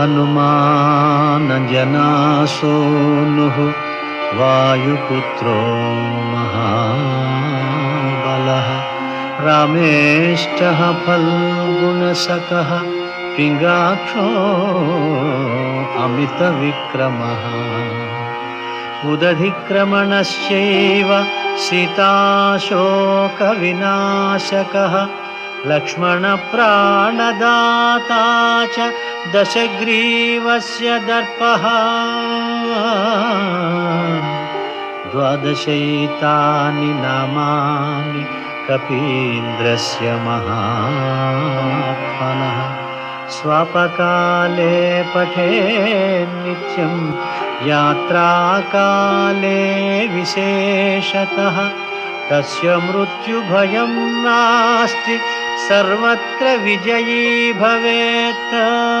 हनुमानजनासूनुः वायुपुत्रो महाबलः रामेष्टः फल्गुणसकः पिङ्गाक्षो अमितविक्रमः उदधिक्रमणश्चैव सीताशोकविनाशकः लक्ष्मणप्राणदाता च दशग्रीवस्य दर्पः। द्वादशैतानि नामानि कपीन्द्रस्य महात्मनः। स्वपकाले पठे नित्यं यात्राकाले विशेषतः। तस्य मृत्युभयं नास्ति सर्वत्र विजयी भवेत्।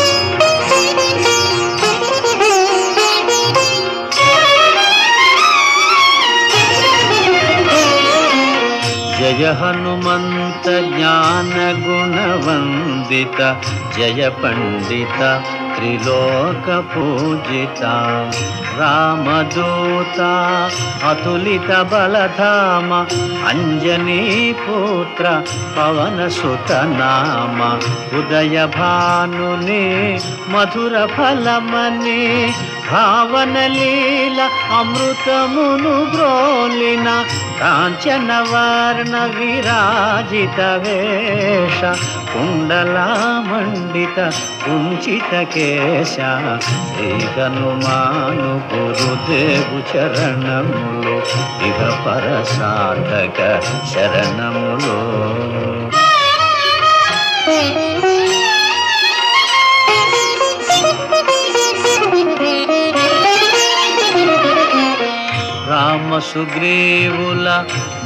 जय गुण वंदिता जय पंडिता। పండిత త్రిలోక పూజిత రామదూత అతులిత బలధామ అంజనీ పుత్ర పవన సుత ఉదయ భానుని మధుర ఫలమని భావన లీల అమృతమును బ్రోలిన కాంచన వర్ణ విరాజిత వేష కుండలామండిత కుంచిత కేశ శ్రీ గురుదేవు చరణములు ఇహ పర సాధక శరణములో రామ సుగ్రీవుల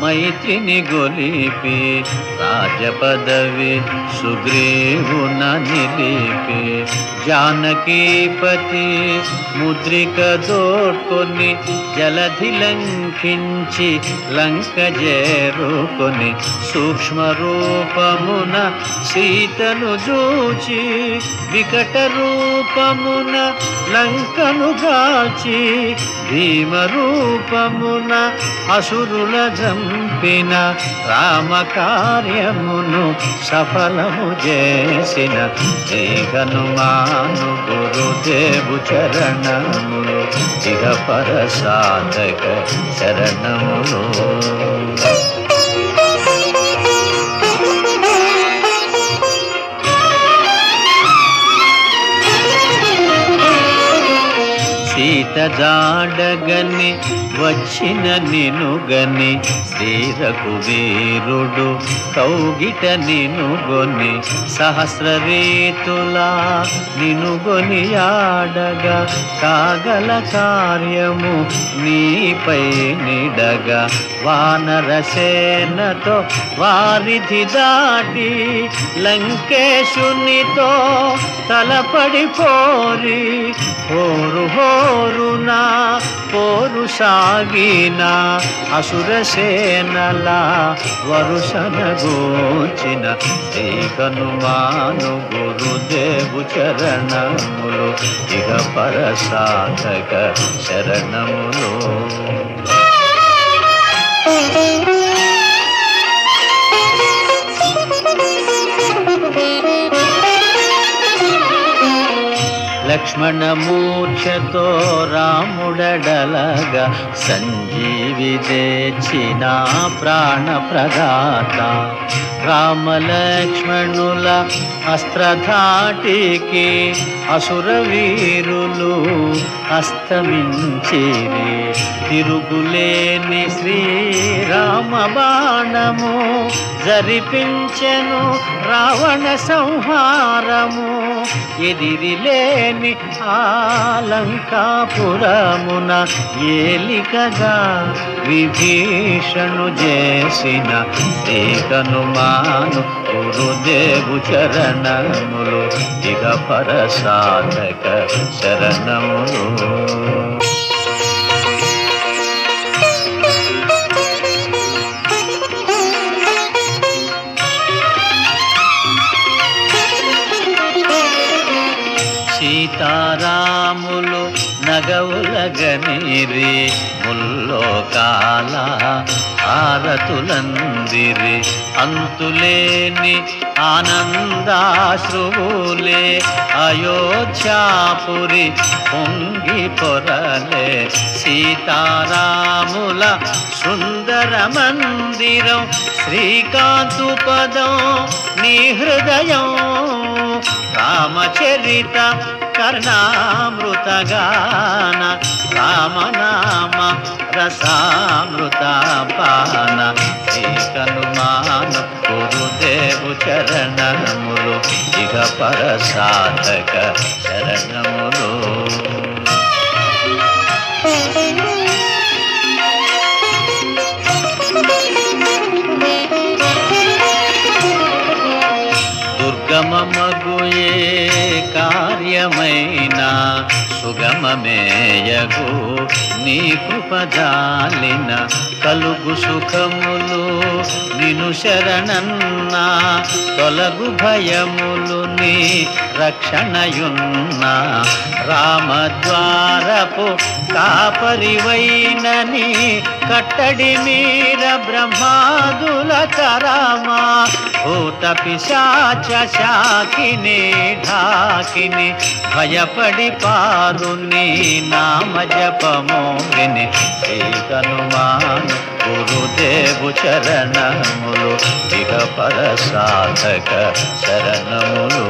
మైత్రిని గొలిపి రాజపదవి సుగ్రీవున నిలిపి. జానకీపతి ముద్రిక దోడ్కొని జలధి లంకించి లంక చేరుకొని సూక్ష్మ రూపమున సీతను చూచి వికట రూపమున లంకను గాల్చి భీమ రూపమున అసురుల జంపిన రామ కార్యమును సఫలము చేసిన శ్రీ హనుమాను గురుదేవు చరణములు ఇహ పర సాధక శరణములు జాడగని వచ్చిన నినుగని శ్రీరకు వీరుడు కౌగిట నినుగొని సహస్ర రీతులా నినుగొని ఆడగా కాగల కార్యము నీపై నిడగా. వానర సేనతో వారిధి దాటి లంకేశునితో తలపడి పోరి హోరు హోరునా పోరు సాగినా అసురసే సేనలా వరుసన గోచిన శ్రీ హనుమాను గురుదేవు చరణములు ఇక పరసాధక శరణములు. లక్ష్మణ మూర్ఛతో రాముడడలగా సంజీవి తెచ్చిన ప్రాణ ప్రదాత రామలక్ష్మణుల అస్త్రధాటికి అసురవీరులు అస్తమించిరి. తిరుగులేని శ్రీరామ బాణము జరిపించెను రావణ సంహారము. ఎదిరిలేని ఆలంకాపురమున ఏలికగా విభీషణు చేసిన శ్రీ హనుమాను గురుదేవు చరణములు ఇక పరసాధక శరణములు సీతారాములు నగవులగనిరి ముల్లోకాల ఆరతులందిరి అంతులేని ఆనందాశ్రువులే అయోధ్యాపురి పొంగి పొరలే. సీతారాముల సుందర మందిరం శ్రీకాంతు పదం నీ హృదయం. రామచరిత కర్ణామృతగాన రామనామ రసామృత పాన శ్రీ హనుమాను గురుదేవు చరణములు ఇక పరసాధక శరణములు మేయగు నీ కృపజాలిన కలుగు సుఖములు. నిను శరణన్నా తొలగు భయములు నీ రక్షణయున్న. రామద్వారపు కాపరివైనని కట్టడి మీర బ్రహ్మాదుల తరమా భూత పిశాచ శాకిని ఢాకిని భయపడి పారు నీ నామ జపము విని శ్రీ హనుమాను గురుదేవు చరణములు ఇక పరసాధక శరణములు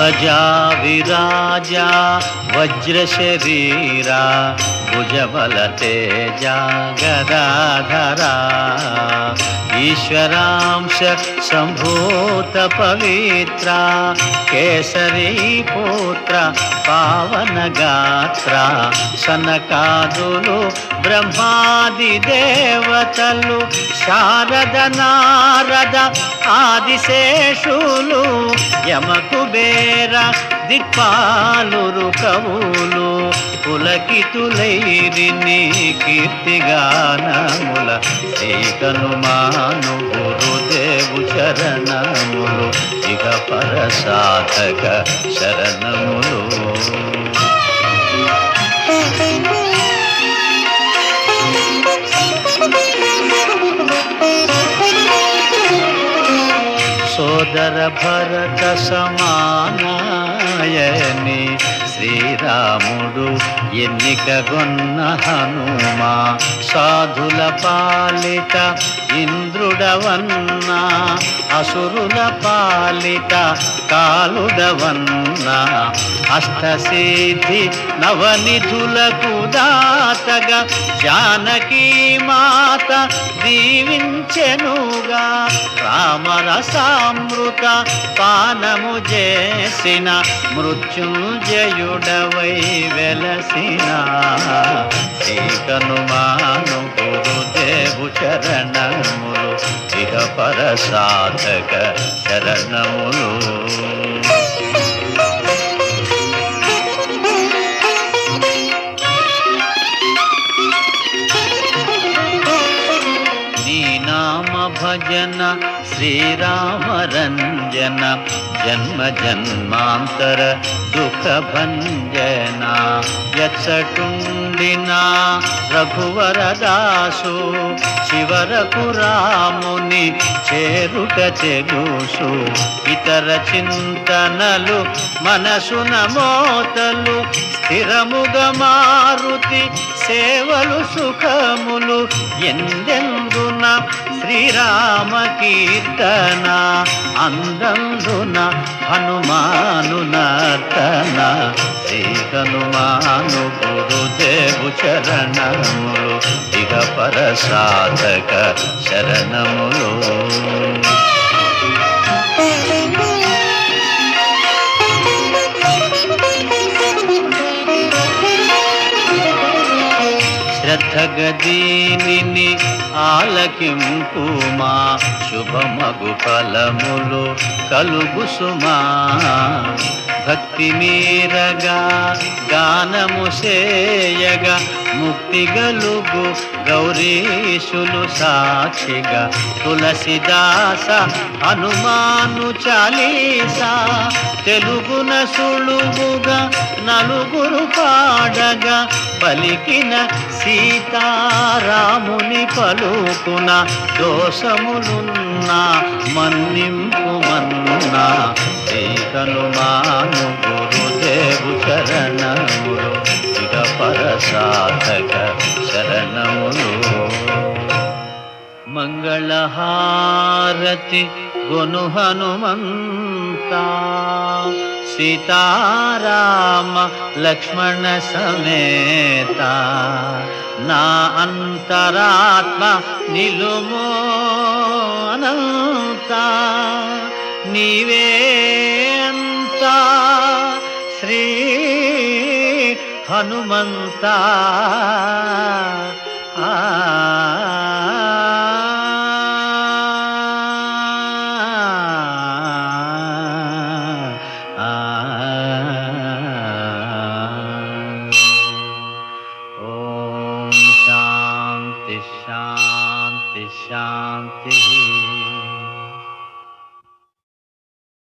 ధ్వజా విరాజా వజ్ర శరీరా భుజబల తేజ గదాధరా ఈశ్వరాంశ సంభూత పవిత్ర కేసరీ పుత్ర పావన గాత్ర. సనకాదులు బ్రహ్మాది దేవతలు శారద నారద ఆదిశేషులు యమకుబేర దిక్పాలురు కవులు పులకితులైరి నీ కీర్తిగానముల శ్రీ హనుమాను గురుదేవు శరణములు ఇక పరసాధక శరణములు. శ్రీధర భరత సమానాయని శ్రీరాముడు ఎన్నికగొన్న హనుమా సాధుల పాలిట ఇంద్రుడవన్న అసురుల పాలిట కాలుడవన్న అష్టసిద్ధి నవనిధులకు దాతగా జానకీ మాత దీవించెనుగా రామరసామృత పానము చేసిన మృత్యుంజయుడవై వెలసిన శ్రీకనుమాను గురుదేవు చరణములు ఇహ పరసాధక చరణములు. నీ నామ భజన శ్రీరామ రంజన జన్మ జన్మాంతర దుఃఖ భంజన రఘువర దాసు చివరకు రాముని చేరుట చెగుసు ఇతర చింతనలు మనసున మోతలు స్థిరముగా మారుతి సేవలు సుఖములు ఎందెందున శ్రీరామ కీర్తన అందందున హనుమాను నర్తన శ్రీ హనుమాను గురుదేవు చరణములు ఇక పరసాధక శరణములు. శ్రద్ధగదీని ఆలకింపు మా శుభమగు ఫలములు కలుగు సుమా. భక్తి మీరగా గానము సేయగా ముక్తి గలుగు గౌరీశులు సాక్షిగా తులసిదాస హనుమాను చాలీసా. తెలుగున సులువుగా నలుగురు పాడగా పలికిన సీతారాముని పలుకున దోషములున్నా మన్నింపు మన్నా. శ్రీ హనుమాను గురుదేవు చరణములు పరసాధక శరణములు. మంగళహారతి గొను హనుమంత. సీతారామ లక్ష్మణ సమేత. నా అంతరాత్మ నిలుమో అనంత. నీవే అంత శ్రీ హనుమంతా.